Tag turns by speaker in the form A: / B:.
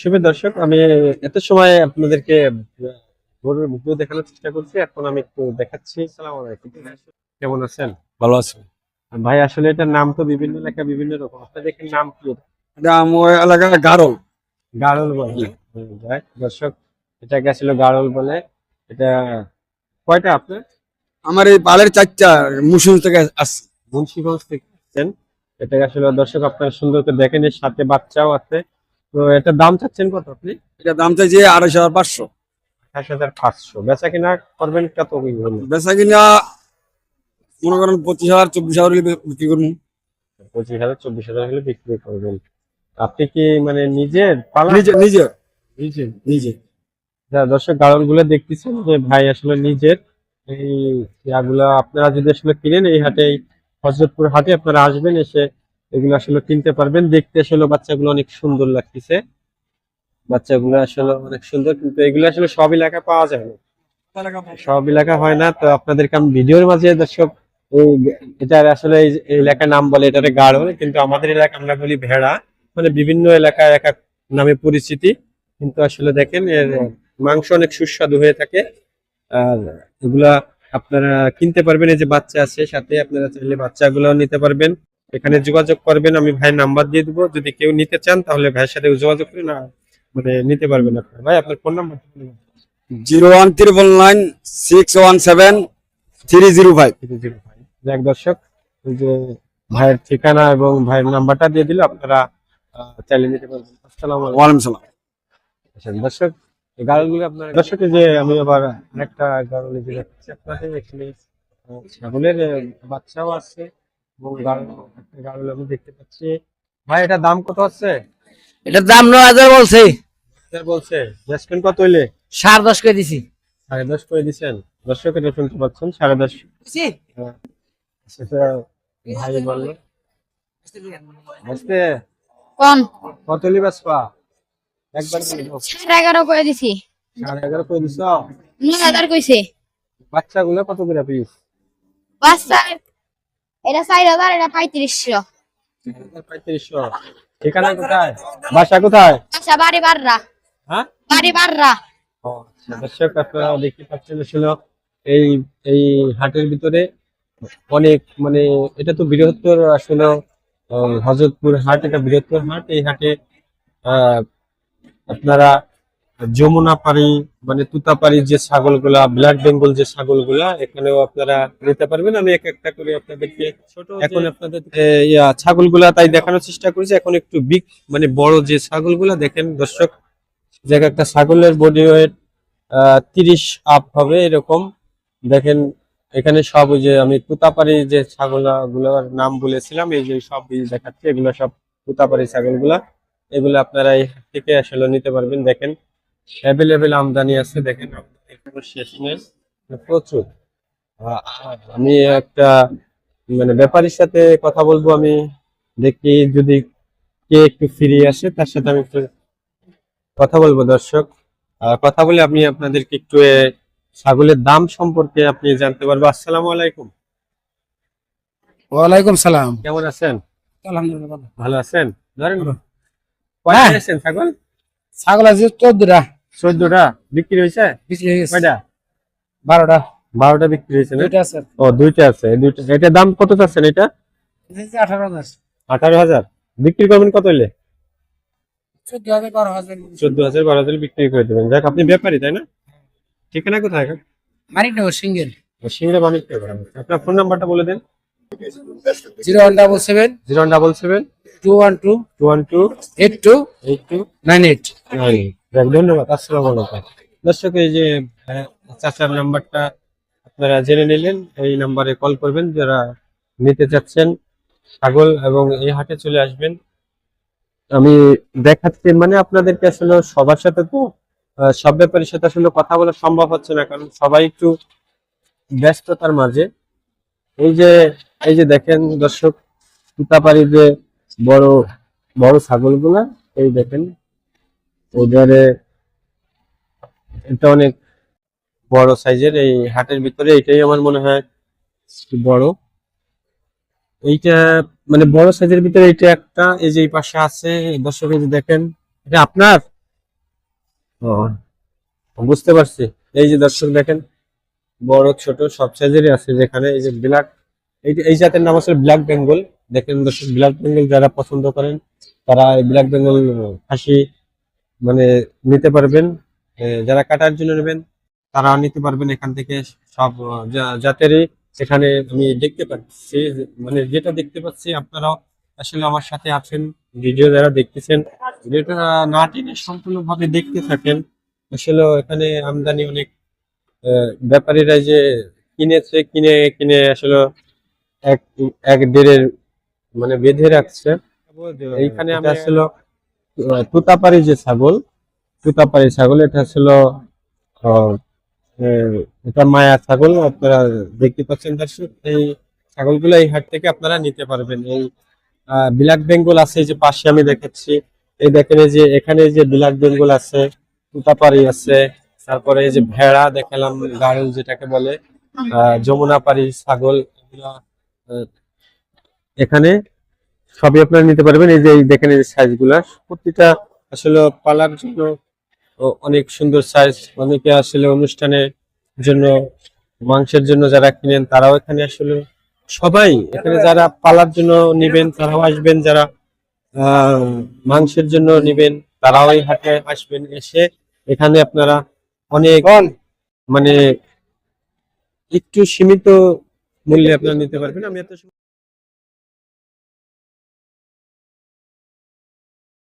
A: শুভ দর্শক আমি এত সময় আপনাদেরকে গরুর ভিডিও দেখানোর চেষ্টা করছি এখন আমি একটু দেখাচ্ছি। সালাম আলাইকুম। কেমন আছেন?
B: ভালো আছে।
A: ভাই আসলে এটার নাম তো বিভিন্ন এলাকা বিভিন্ন রকম। আপনাদের নাম কি এটা?
B: এটা আমার এলাকা গারল।
A: গাড়ল বলে। হুম, দর্শক এটাকে আসলে গাড়ল বলে। এটা কয়টা আপনার?
B: আমার এই পালের চারটা মুসুর থেকে আসছে।
A: মুন্সিগঞ্জ থেকে এটা আসলে দর্শক আপনারা সুন্দর করে দেখেন এর সাথে বাচ্চাও আছে। তো এটার দাম চাচ্ছেন কত আপনি?
B: এটা দাম চাইছে আড়াইশো হাজার পাঁচশো।
A: আঠাশ হাজার পাঁচশো। বেচা কিনা করবেন কত কি হলো
B: বেচা কিনা মনে করেন পঁচিশ হাজার চব্বিশ হাজার হলে বিক্রি করব।
A: পঁচিশ হাজার চব্বিশ হাজার হলে বিক্রি করবেন। আপনি কি মানে নিজের পালা
B: নিজে নিজে।
A: নিজে?
B: নিজে।
A: যা দর্শক গাড়লগুলো দেখতেছেন যে ভাই আসলে নিজের। এই ইয়াগুলা আপনারা যদি আসলে কিনেন এই হাটে হজরতপুর হাটে আপনারা আসবেন এসে এগুলো আসলে কিনতে পারবেন। দেখতে আসলে বাচ্চাগুলো অনেক সুন্দর লাগতেছে। বাচ্চাগুলো আসলে অনেক সুন্দর, কিন্তু এগুলো আসলে সব এলাকায় পাওয়া যায় না। সব এলাকা হয় না। তো আপনাদেরকে আমি ভিডিওর মাঝে দর্শক এটার আসলে এই এলাকার নাম বলে এটারে গাঢ়, কিন্তু আমাদের এলাকা আমরা বলি ভেড়া। মানে বিভিন্ন এলাকায় এক নামে পরিচিতি। কিন্তু আসলে দেখেন, এর মাংস অনেক সুস্বাদু হয়ে থাকে। আর এগুলা আপনারা কিনতে পারবেন। এই যে বাচ্চা আছে, সাথে আপনারা চাইলে বাচ্চাগুলো নিতে পারবেন। এখানে যোগাযোগ করবেন আমি ভাইয়ের নাম্বার দিয়ে দিব। যদি কেউ নিতে চান তাহলে ভাইয়ের সাথে যোগাযোগ করে না মানে নিতে পারবেন আপনারা ভাই আপনার phone number
B: zero one triple nine six one seven three zero five.
A: যাক দর্শক এই যে ভাইয়ের ঠিকানা এবং ভাইয়ের নাম্বারটা দিয়ে দিলে আপনারা চাইলে নিতে পারবেন। আসসালামু আলাইকুম।
B: সালাম।
A: আচ্ছা, দর্শক এই গাড়লগুলো আপনার দর্শক যে আমি আবার আরেকটা গাড়ল এই যে দেখাচ্ছি আপনাদের এখানে। ছাগলের বাচ্চাও আছে। এবং গাড়ল আমি দেখতে পাচ্ছি। ভাই এটা দাম কত আছে
C: এটার দাম নয় হাজার বলছে।
A: কত হইলে?
C: সাড়ে দশ করে দিছি।
A: সাড়ে দশ করে দর্শক এটা শুনতে পাচ্ছেন সাড়ে দশ। ভাই বলল। বুঝতে
D: কোন
A: কত হইলে একবার
D: সাড়ে এগারো করে দিছি।
A: সাড়ে এগারো করে দিছ?
D: নয় হাজার কইছে।
A: বাচ্চাগুলো কত করে পিস?
D: বাচ্চা এটা চার হাজার এটা পঁয়ত্রিশশো।
A: পঁয়ত্রিশশো। ঠিকানা কোথায়? বাসা কোথায়?
D: আচ্ছা বাড়ি বাররা।
A: হ্যাঁ?
D: বাড়ি বাররা।
A: আচ্ছা, দর্শক আপনারা দেখতে পাচ্ছেন আসলে এই এই হাটের ভিতরে অনেক মানে এটা তো বৃহত্তর আসলে হজরতপুর হাট এটা বৃহত্তর হাট। এই হাটে আহ, আপনারা যমুনা পাড়ি মানে তুতাপাড়ি যে ছাগলগুলা ব্ল্যাক বেঙ্গল যে ছাগলগুলা এখানেও আপনারা নিতে পারবেন। আমি এক একটা করে আপনাদেরকে ছোট এখন আপনাদের ছাগলগুলা তাই দেখানোর চেষ্টা করেছি। এখন একটু বিগ মানে বড় যে ছাগলগুলা দেখেন দর্শক যে এক একটা ছাগলের বডি ওয়েট তিরিশ আপ হবে এরকম। দেখেন এখানে সব ওই যে আমি তুতাপাড়ি যে ছাগলগুলোর নাম বলেছিলাম এই যে সব দেখাচ্ছি এগুলো সব তুতাপাড়ি ছাগলগুলা। এগুলো আপনারা এই থেকে আসলে নিতে পারবেন। দেখেন অ্যাভেলেবেল আমদানি আছে দেখেন শেষ নেই প্রচুর। আমি একটা মানে ব্যাপারীর সাথে কথা বলব আমি দেখি যদি কে একটু ফিরে আসে তার সাথে আমি একটু কথা বলব দর্শক। কথা বলে আমি আপনাদেরকে একটু ছাগলের দাম সম্পর্কে আপনি জানতে পারব। আসসালামু আলাইকুম।
C: ওয়ালাইকুম সালাম।
A: কেমন আছেন?
C: আলহামদুলিল্লাহ
A: ভালো। আছেন? ধরেন কয়টা এনেছেন ছাগল?
C: ছাগল আছে চোদ্দটা।
A: চোদ্দটা বিক্রি হয়েছে?
C: বিক্রি হয়ে
A: কয়টা?
C: বারোটা।
A: বারোটা বিক্রি হয়েছে
C: দুইটা আছে
A: ও দুইটা আছে। দুইটা এটার দাম কত চাচ্ছেন এটা?
C: আঠারো হাজার।
A: আঠারো হাজার। বিক্রি করবেন কত হইলে?
C: চোদ্দ হাজার বারো হাজার।
A: বিক্রি করে দেবেন। যাক আপনি ব্যাপারী তাই না? ঠিকানা কোথায়
C: মানিকনগর সিঙ্গেল।
A: সিংড়া মানিক আপনার ফোন নাম্বারটা বলে দেন।
C: Zero one double seven.
A: Zero double seven.
C: Two one two.
A: Two one two.
C: Eight two.
A: Eight two.
C: Nine eight.
A: যাক, ধন্যবাদ আসসালামু আলাইকুম। দর্শক এই যে চাচার নাম্বারটা আপনারা জেনে নিলেন এই নাম্বারে কল করবেন যারা নিতে চাচ্ছেন ছাগল এবং এই হাটে চলে আসবেন। আমি দেখাচ্ছি মানে আপনাদেরকে আসলে সবার সাথে তো সব ব্যাপারের সাথে আসলে কথা বলা সম্ভব হচ্ছে না কারণ সবাই একটু ব্যস্ততার মাঝে। এই যে এই যে দেখেন দর্শক তুতাপাড়ি যে বড় বড় ছাগলগুলা এই দেখেন ওধারে এটা অনেক বড় সাইজের, এই হাটের ভিতরে এটাই আমার মনে হয় বড়। এইটা মানে বড় সাইজের ভিতরে এটা একটা, এই যে এই পাশে আছে দর্শক দেখেন, এটা আপনার? ও, বুঝতে পারছি। এই যে দর্শক দেখেন, বড়, ছোট, সব সাইজেরই আছে যেখানে, এই যে ব্ল্যাক, এই এই জাতের নাম আছে ব্ল্যাক বেঙ্গল। দেখেন দর্শক, ব্ল্যাক বেঙ্গল যারা পছন্দ করেন, তারা এই ব্ল্যাক বেঙ্গল খাসি মানে নিতে পারবেন যারা কাটার জন্য নেবেন তারা নিতে পারবেন এখান থেকে সব জাতেরই এখানে আমি দেখতে পাচ্ছি মানে যেটা দেখতে পাচ্ছি আপনারাও আসলে আমার সাথে আছেন ভিডিও যারা দেখতেছেন যেটা না টেনে সম্পূর্ণভাবে দেখতে থাকেন আসলে এখানে আমদানি অনেক ব্যাপারীরা যে কিনেছে কিনে কিনে আসলে এক এক দেড়ের মানে বেঁধে রাখছে এইখানে আমি আসলে আহ, তুতাপাড়ি যে ছাগল তুতাপাড়ি ছাগল এটা ছিল এটা মায়া ছাগল। আপনারা দেখতে পাচ্ছেন দর্শক এই ছাগলগুলো এই হাট থেকে আপনারা নিতে পারবেন। এই ব্ল্যাক বেঙ্গল আছে যে পাশে আমি দেখাচ্ছি। এই দেখেন যে এখানে যে ব্ল্যাক বেঙ্গল আছে তুতাপাড়ি আছে তারপরে এই যে ভেড়া দেখালাম গাড়ল যেটাকে বলে আহ, যমুনাপাড়ি ছাগল এখানে সবই আপনারা নিতে পারবেন। এই যে দেখেন এই সাইজগুলা প্রতিটা আসলে পালার জন্য অনেক সুন্দর সাইজ অনেকে আসলে অনুষ্ঠানের জন্য মাংসের জন্য যারা কিনেন তারাও এখানে আসলে সবাই এখানে যারা পালার জন্য নিবেন তারাও আসবেন। যারা আহ মাংসের জন্য নিবেন তারাও এই হাটে আসবেন। এসে এখানে আপনারা অনেক মানে একটু সীমিত মূল্যে আপনারা নিতে পারবেন। আমি এত